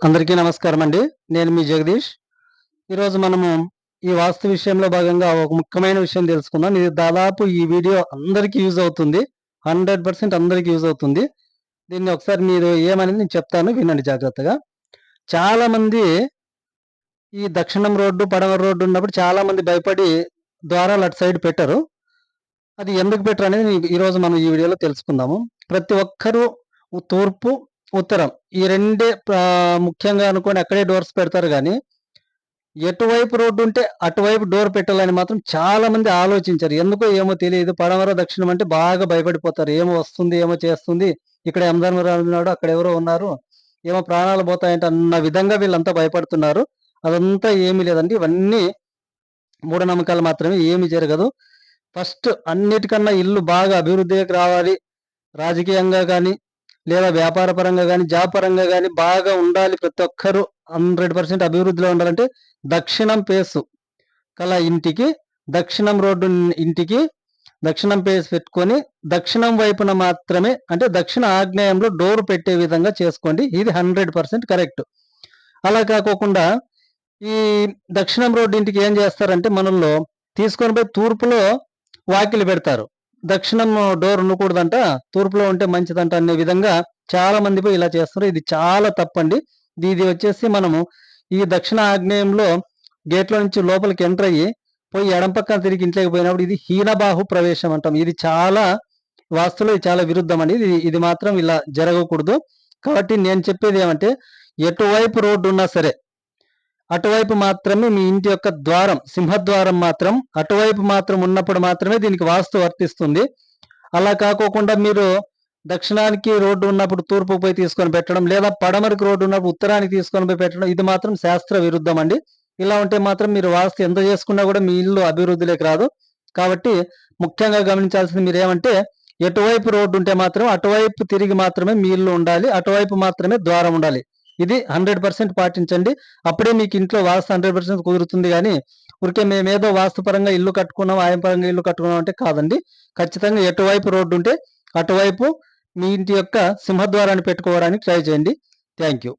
అందరికీ నమస్కారం అండి. నేను మీ జగదీష్. ఈరోజు మనము ఈ వాస్తు విషయంలో భాగంగా ఒక ముఖ్యమైన విషయం తెలుసుకుందాం. ఇది దాదాపు ఈ వీడియో అందరికీ యూజ్ అవుతుంది. హండ్రెడ్ పర్సెంట్ అందరికీ యూజ్ అవుతుంది. దీన్ని ఒకసారి మీరు ఏమనేది నేను చెప్తాను. వినండి జాగ్రత్తగా. చాలా మంది ఈ దక్షిణం రోడ్డు పడవ రోడ్డు ఉన్నప్పుడు చాలా మంది భయపడి ద్వారాలు అటు సైడ్ పెట్టరు. అది ఎందుకు పెట్టరు అనేది ఈరోజు మనం ఈ వీడియోలో తెలుసుకుందాము. ప్రతి ఒక్కరూ తూర్పు ఉత్తరం. ఈ రెండే ముఖ్యంగా అనుకోని అక్కడే డోర్స్ పెడతారు కానీ ఎటువైపు రోడ్డు ఉంటే అటువైపు డోర్ పెట్టాలని మాత్రం చాలా మంది ఆలోచించారు. ఎందుకో ఏమో తెలియదు. పడమర దక్షిణం అంటే బాగా భయపడిపోతారు. ఏమో వస్తుంది ఏమో చేస్తుంది. ఇక్కడ యమధర్మరాజు ఉన్నాడు అక్కడ ఎవరో ఉన్నారు. ఏమో ప్రాణాలు పోతాయంటే అన్న విధంగా వీళ్ళంతా భయపడుతున్నారు. అదంతా ఏమీ లేదండి. ఇవన్నీ మూఢనమ్మకాలు మాత్రమే. ఏమి జరగదు. ఫస్ట్ అన్నిటికన్నా ఇల్లు బాగా అభివృద్ధికి రావాలి. రాజకీయంగా కానీ లేదా వ్యాపార పరంగా కానీ జాబ్ పరంగా కానీ బాగా ఉండాలి ప్రతి ఒక్కరూ హండ్రెడ్ పర్సెంట్ అభివృద్ధిలో ఉండాలంటే దక్షిణం పేసు. కల ఇంటికి దక్షిణం రోడ్డు ఇంటికి దక్షిణం పేస్ పెట్టుకొని దక్షిణం వైపున మాత్రమే అంటే దక్షిణ ఆగ్నేయంలో డోర్ పెట్టే విధంగా చేసుకోండి. ఇది హండ్రెడ్ పర్సెంట్ కరెక్ట్. అలా కాకోకుండా ఈ దక్షిణం రోడ్డు ఇంటికి ఏం చేస్తారంటే మనల్లో తీసుకొని పోయి తూర్పులో వాకిలి పెడతారు. దక్షిణం డోర్ ఉండకూడదంట తూర్పులో ఉంటే మంచిదంట అనే విధంగా చాలా మంది పోయి ఇలా చేస్తారు ఇది చాలా తప్పండి. ఇది వచ్చేసి మనము ఈ దక్షిణ ఆగ్నేయంలో గేట్లో నుంచి లోపలికి ఎంటర్ అయ్యి పోయి ఎడం పక్కన తిరిగి ఇంట్లోకి పోయినప్పుడు ఇది హీనబాహు ప్రవేశం అంటాం. ఇది చాలా వాస్తులో చాలా విరుద్ధం అండి ఇది ఇది మాత్రం ఇలా జరగకూడదు. కాబట్టి నేను చెప్పేది ఏమంటే ఎటువైపు రోడ్డు ఉన్నా సరే అటువైపు మాత్రమే మీ ఇంటి యొక్క ద్వారం సింహద్వారం మాత్రం అటువైపు మాత్రం ఉన్నప్పుడు మాత్రమే దీనికి వాస్తు వర్తిస్తుంది. అలా కాకోకుండా మీరు దక్షిణానికి రోడ్డు ఉన్నప్పుడు తూర్పు పోయి తీసుకొని పెట్టడం లేదా పడమరికి రోడ్డు ఉన్నప్పుడు ఉత్తరానికి తీసుకొని పోయి పెట్టడం ఇది మాత్రం శాస్త్ర విరుద్ధం అండి. ఇలా ఉంటే మాత్రం మీరు వాస్తు ఎంత చేసుకున్నా కూడా మీ ఇల్లు అభివృద్ధిలోకి రాదు. కాబట్టి ముఖ్యంగా గమనించాల్సింది మీరు ఏమంటే ఎటువైపు రోడ్డు ఉంటే మాత్రం అటువైపు తిరిగి మాత్రమే మీ ఇల్లు ఉండాలి అటువైపు మాత్రమే ద్వారం ఉండాలి. ఇది హండ్రెడ్ పర్సెంట్ పాటించండి. అప్పుడే మీకు ఇంట్లో వాస్తు హండ్రెడ్ పర్సెంట్ కుదురుతుంది కానీ ఊరికే మేమేదో వాస్తుపరంగా ఇల్లు కట్టుకున్నాం ఆయన పరంగా ఇల్లు కట్టుకున్నాం అంటే కాదండి. ఖచ్చితంగా ఎటువైపు రోడ్డు ఉంటే అటువైపు మీ ఇంటి యొక్క సింహద్వారాన్ని పెట్టుకోవడానికి ట్రై చేయండి. Thank you